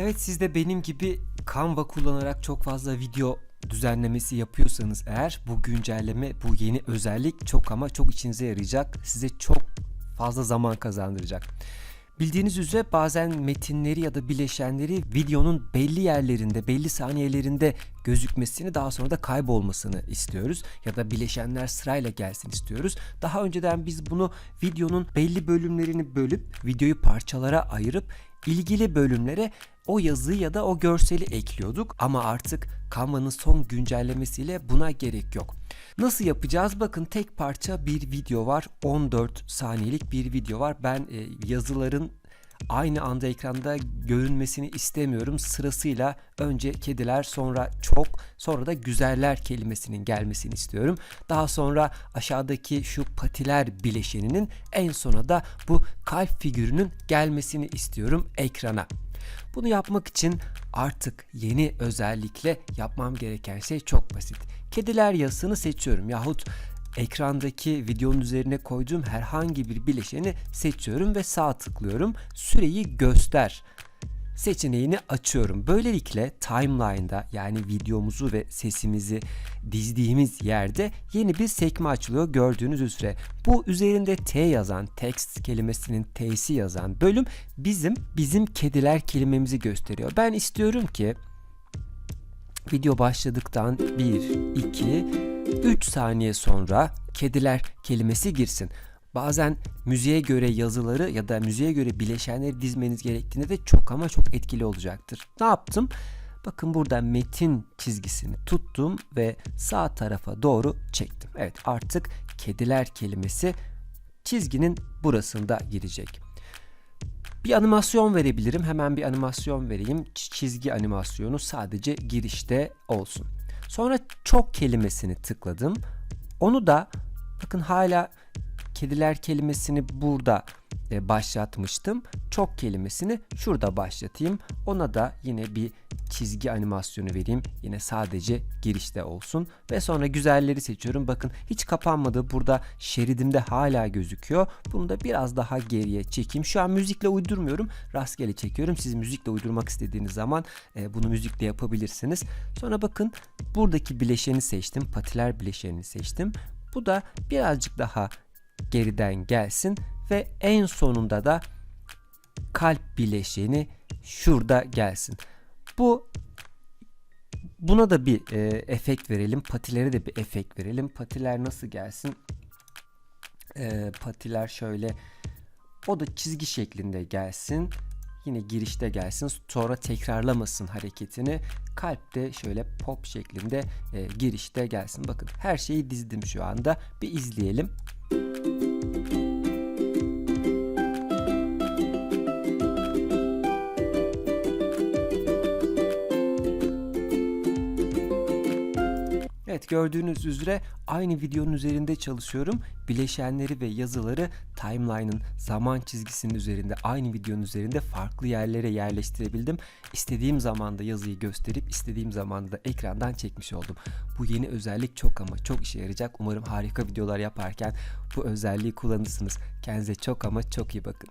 Evet siz de benim gibi Canva kullanarak çok fazla video düzenlemesi yapıyorsanız eğer bu güncelleme, bu yeni özellik çok ama çok içinize yarayacak. Size çok fazla zaman kazandıracak. Bildiğiniz üzere bazen metinleri ya da bileşenleri videonun belli yerlerinde, belli saniyelerinde gözükmesini daha sonra da kaybolmasını istiyoruz. Ya da bileşenler sırayla gelsin istiyoruz. Daha önceden biz bunu videonun belli bölümlerini bölüp videoyu parçalara ayırıp ilgili bölümlere o yazıyı ya da o görseli ekliyorduk ama artık Canva'nın son güncellemesiyle buna gerek yok. Nasıl yapacağız? Bakın tek parça bir video var. 14 saniyelik bir video var. Ben e, yazıların aynı anda ekranda görünmesini istemiyorum. Sırasıyla önce kediler, sonra çok, sonra da güzeller kelimesinin gelmesini istiyorum. Daha sonra aşağıdaki şu patiler bileşeninin en sona da bu kalp figürünün gelmesini istiyorum ekrana. Bunu yapmak için artık yeni özellikle yapmam gereken şey çok basit. Kediler yazısını seçiyorum yahut ekrandaki videonun üzerine koyduğum herhangi bir bileşeni seçiyorum ve sağ tıklıyorum. Süreyi göster seçeneğini açıyorum. Böylelikle timeline'da yani videomuzu ve sesimizi dizdiğimiz yerde yeni bir sekme açılıyor gördüğünüz üzere. Bu üzerinde T yazan, text kelimesinin T'si yazan bölüm bizim bizim kediler kelimemizi gösteriyor. Ben istiyorum ki video başladıktan 1, 2, 3 saniye sonra kediler kelimesi girsin. Bazen müziğe göre yazıları ya da müziğe göre bileşenleri dizmeniz gerektiğinde de çok ama çok etkili olacaktır. Ne yaptım? Bakın burada metin çizgisini tuttum ve sağ tarafa doğru çektim. Evet artık kediler kelimesi çizginin burasında girecek. Bir animasyon verebilirim. Hemen bir animasyon vereyim. Çizgi animasyonu sadece girişte olsun. Sonra çok kelimesini tıkladım. Onu da bakın hala kediler kelimesini burada e, başlatmıştım. Çok kelimesini şurada başlatayım. Ona da yine bir çizgi animasyonu vereyim. Yine sadece girişte olsun. Ve sonra güzelleri seçiyorum. Bakın hiç kapanmadı. Burada şeridimde hala gözüküyor. Bunu da biraz daha geriye çekeyim. Şu an müzikle uydurmuyorum. Rastgele çekiyorum. Siz müzikle uydurmak istediğiniz zaman e, bunu müzikle yapabilirsiniz. Sonra bakın buradaki bileşeni seçtim. Patiler bileşenini seçtim. Bu da birazcık daha geriden gelsin ve en sonunda da kalp bileşeni şurada gelsin. Bu buna da bir e, efekt verelim. Patilere de bir efekt verelim. Patiler nasıl gelsin? E, patiler şöyle o da çizgi şeklinde gelsin. Yine girişte gelsin. Sonra tekrarlamasın hareketini. Kalp de şöyle pop şeklinde e, girişte gelsin. Bakın her şeyi dizdim şu anda. Bir izleyelim. Evet gördüğünüz üzere aynı videonun üzerinde çalışıyorum. Bileşenleri ve yazıları timeline'ın zaman çizgisinin üzerinde aynı videonun üzerinde farklı yerlere yerleştirebildim. İstediğim zamanda yazıyı gösterip istediğim zamanda da ekrandan çekmiş oldum. Bu yeni özellik çok ama çok işe yarayacak. Umarım harika videolar yaparken bu özelliği kullanırsınız. Kendinize çok ama çok iyi bakın.